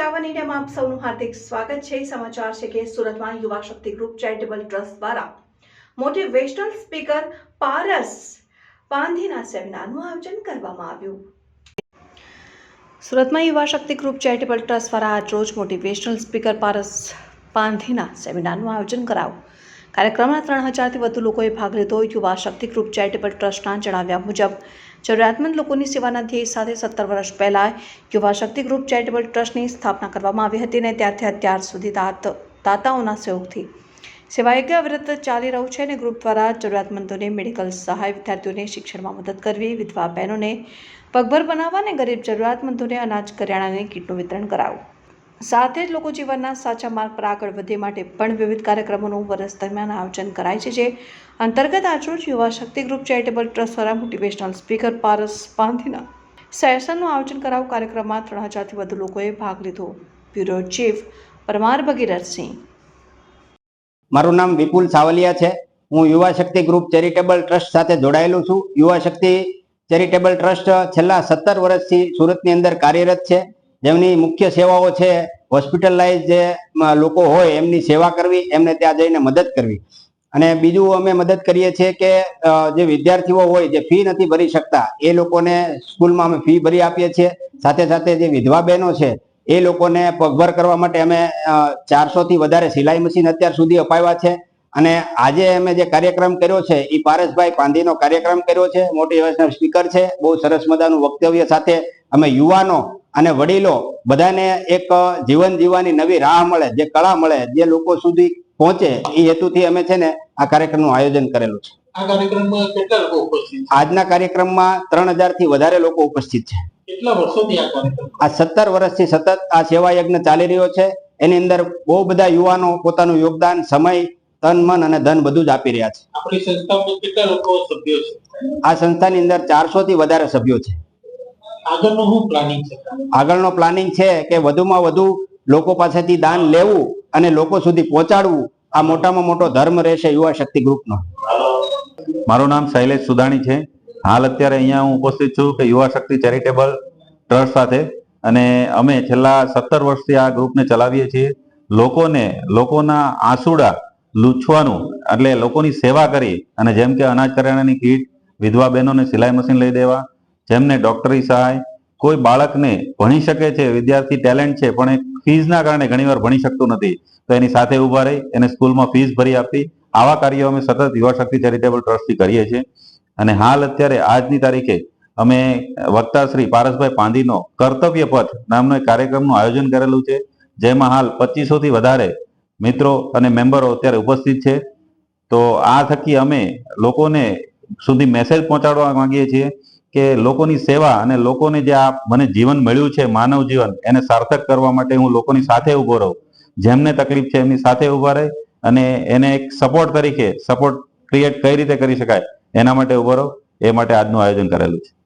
આપ સૌનું હાર્દિક સ્વાગત છે. સમાચાર છે કે સુરતમાં Yuva Shakti group charitable trust દ્વારા મોટિવેશનલ સ્પીકર પારસ પાંધીના સેમિનારનું આયોજન કરવામાં આવ્યું. સુરતમાં Yuva Shakti group charitable trust દ્વારા આજરોજ મોટિવેશનલ સ્પીકર પારસ પાંધીના સેમિનારનું આયોજન કરાયું. કાર્યક્રમમાં ત્રણ હજારથી વધુ લોકોએ ભાગ લીધો. યુવા શક્તિ ગ્રુપ ચેરિટેબલ ટ્રસ્ટના જણાવ્યા મુજબ જરૂરિયાતમંદ લોકોની સેવાના ધ્યેય સાથે સત્તર વર્ષ પહેલાં યુવા શક્તિ ગ્રુપ ચેરિટેબલ ટ્રસ્ટની સ્થાપના કરવામાં આવી હતી અને ત્યારથી અત્યાર સુધી દાત દાતાઓના સહયોગથી સેવા યજ્ઞ અવિરત ચાલી રહ્યું છે અને ગ્રુપ દ્વારા જરૂરિયાતમંદોને મેડિકલ સહાય વિદ્યાર્થીઓને શિક્ષણમાં મદદ કરવી, વિધવા બહેનોને પગભર બનાવવા અને ગરીબ જરૂરિયાતમંદોને અનાજ, કરિયાણાની કીટનું વિતરણ કરાવવું. સાથે જ લોકો જીવનના સાચા માર્ગ પર આગળ વધે માટે પણ વિવિધ કાર્યક્રમોનું વર્ષ દરમિયાન આયોજન કરાય છે, જે અંતર્ગત આજરોજ Yuva Shakti group charitable trust દ્વારા મોટિવેશનલ સ્પીકર પારસ પાંધીના સેશનનું આયોજન કરાવ કાર્યક્રમમાં ત્રણ હજારથી વધુ લોકોએ ભાગ લીધો. બ્યુરો ચીફ પરમાર ભગીરથસિંહ મારું નામ વિપુલ સાવલિયા છે. હું યુવા શક્તિ ગ્રુપ ચેરિટેબલ ટ્રસ્ટ સાથે જોડાયેલું છું. યુવા શક્તિ ચેરિટેબલ ટ્રસ્ટ છેલ્લા સત્તર વર્ષથી સુરતની અંદર કાર્યરત છે. જેમની મુખ્ય સેવાઓ છે હોસ્પિટલાઇઝ જે લોકો હોય, એમની સેવા કરવી, એમને ત્યાં જઈને મદદ કરવી. અને બીજું અમે મદદ કરીએ છીએ કે જે વિદ્યાર્થીઓ હોય, જે ફી નથી ભરી શકતા, એ લોકોને સ્કૂલમાં અમે ફી ભરી આપીએ છીએ. સાથે સાથે જે વિધવા બહેનો છે, એ લોકોને પગભર કરવા માટે અમે ચારસોથી વધારે સિલાઈ મશીન અત્યાર સુધી અપાવ્યા છે. અને આજે અમે જે કાર્યક્રમ કર્યો છે એ પારસભાઈ પાંધીનો કાર્યક્રમ કર્યો છે. મોટિવેશનલ સ્પીકર છે. બહુ સરસ મજાનું વક્તવ્ય સાથે અમે યુવાનો અને વડીલો બધાને એક જીવન જીવવાની નવી રાહ મળે જે કળા મળે જે લોકો સુધી પહોંચે એ હેતુથી અમે છે ને આ કાર્યક્રમનું આયોજન કરેલું છે. આજના કાર્યક્રમમાં ત્રણ હજારથી વધારે લોકો ઉપસ્થિત છે. આ સત્તર વર્ષથી સતત આ સેવા યજ્ઞ ચાલી રહ્યો છે. એની અંદર બહુ બધા યુવાનો પોતાનું યોગદાન સમય તન મન અને ધન બધું જ આપી રહ્યા છે. આપણી સંસ્થામાં કેટલા લોકો સભ્યો છે? આ સંસ્થાની અંદર ચારસો થી વધારે સભ્યો છે. આગળનું હું પ્લાનિંગ છે? આગળનો પ્લાનિંગ છે કે વધુમાં વધુ લોકો પાસેથી દાન લેવું અને લોકો સુધી પહોંચાડવું. આ મોટામાં મોટો ધર્મ રહેશે યુવા શક્તિ ગ્રુપનો. મારું નામ શૈલેષ સુદાણી છે. હાલ અત્યારે અહીંયા હું ઉપસ્થિત છું કે યુવા શક્તિ ચેરિટેબલ ટ્રસ્ટ સાથે. અને અમે છેલ્લા સત્તર વર્ષથી આ ગ્રુપને ચલાવીએ છીએ. લોકોને લોકોના આંસુડા લૂછવાનું એટલે લોકોની સેવા કરી અને જેમ કે અનાજ કરિયાણાની કીટ વિધવા બહેનોને સિલાઈ મશીન લઈ દેવા જેમને ડોક્ટરી સહાય, કોઈ બાળકને ભણી શકે છે, વિદ્યાર્થી ટેલેન્ટ છે, પણ એ ફીઝના કારણે ઘણીવાર ભણી શકતું નથી. તો એની સાથે ઊભા રહી, એને સ્કૂલમાં ફીસ ભરી આપી. આવા કાર્યો અમે સતત યુવા શક્તિ ચેરિટેબલ ટ્રસ્ટથી કરીએ છીએ. અને હાલ અત્યારે આજની તારીખે અમે વક્તા શ્રી પારસભાઈ પાંધીનો કર્તવ્ય પથ નામનો એક કાર્યક્રમનું આયોજન કરેલું છે, જેમાં હાલ પચીસોથી વધારે મિત્રો અને મેમ્બરો અત્યારે ઉપસ્થિત છે. તો આ થકી અમે લોકોને સુધી મેસેજ પહોંચાડવા માંગીએ છીએ. કે લોકોની સેવા અને લોકોને જે આ મને જીવન મળ્યું છે, માનવ જીવન, એને સાર્થક કરવા માટે હું લોકોની સાથે ઊભો રહું. જેમને તકલીફ છે, એમની સાથે ઊભા રહે અને એને એક સપોર્ટ તરીકે સપોર્ટ ક્રિએટ કઈ રીતે કરી શકાય, એના માટે ઊભો રહો. એ માટે આજનું આયોજન કરેલું છે.